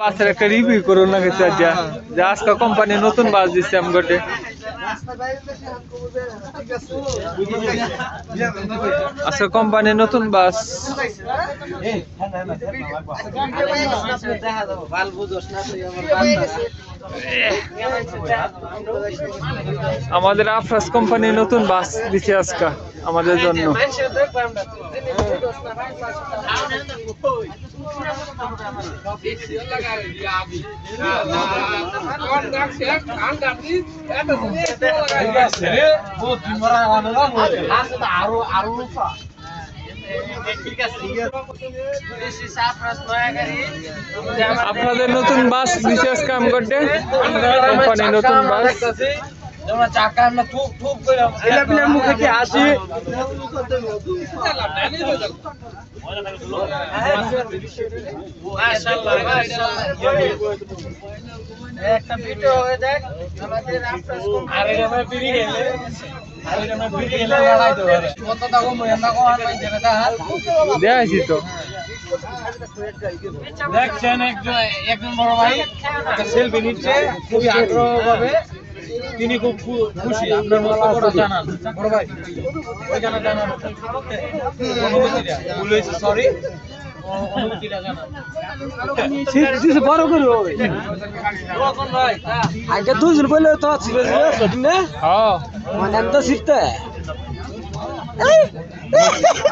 বাসের একটা রিভিউ করুন না কিছু আজ যে। আজকে কোম্পানি নতুন বাস দিচ্ছে আমগটে। আজকে কোম্পানি নতুন বাস। আমাদের আফরাজ কোম্পানি নতুন বাস দিচ্ছে আজকে আমাদের জন্য। আপনাদের নতুন বাস বিশেষ কাম করতে কোম্পানি নতুন বাস। মুখে কি হাসি? একটা ভিডিও হয়ে যাক আমাদের আরে আমরা ফিরে গেলে আরে আমরা ফিরে গেলে লড়াই তো দেখাইছি দেখছেন একজন একজন বড় ভাই একটা সেলফি নিচ্ছে খুবই আগ্রহ ভাবে তিনি খুব খুশি। আপনার মন্তব্যটা জানান। বড় ভাই। ওইখানে জানান। অনুভূতিটা। ভুল হয়েছে সরি অনুভূতিটা জানান। বড় করো আগে দুজন বললে তো ছিল না? হ্যাঁ। মানে আমি তো শিখতে।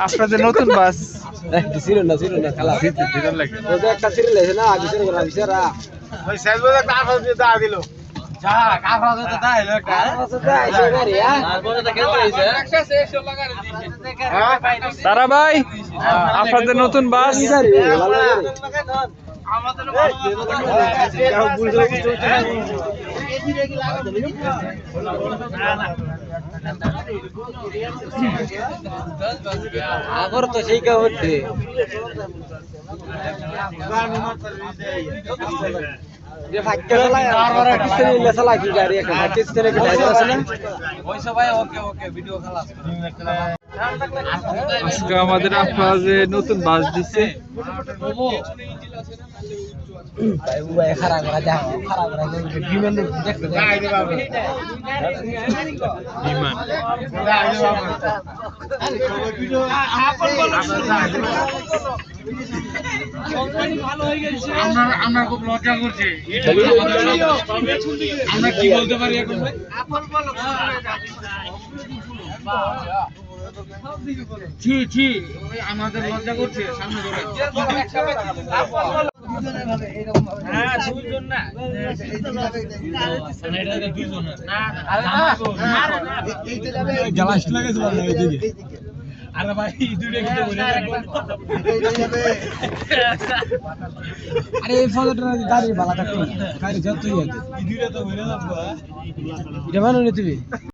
আপনাদের নতুন বাস। ছিল না ছিল না খেলা। ভিতর লাগে ওই যে একটা না বিচার করা বিচারা যা কাফরা তো তাই লোকটা তারপরে তো খেলতে হইছে তারা ভাই আপনাদের নতুন বাস? আগর তো সেই কা হচ্ছে যে আজকে আমাদের আপনাদের নতুন বাস দিচ্ছে খারাপ করা খারাপ করা দেখতে আমরা খুব লজ্জা করছি। আমরা কি বলতে পারি এখন আমাদের লজ্জা করছে সামনে ধরে। হ্যাঁ দুইজন না। এটা দুইজন না গ্লাস লাগাইছিল না এইদিকে আরে ভাই দুইটা কিন্তু বলে আরে এই ফটোটা গাড়ি ভালো থাকতো গাড়ি যতই আছে দুইটা তো বলে যাব এটা তুমি?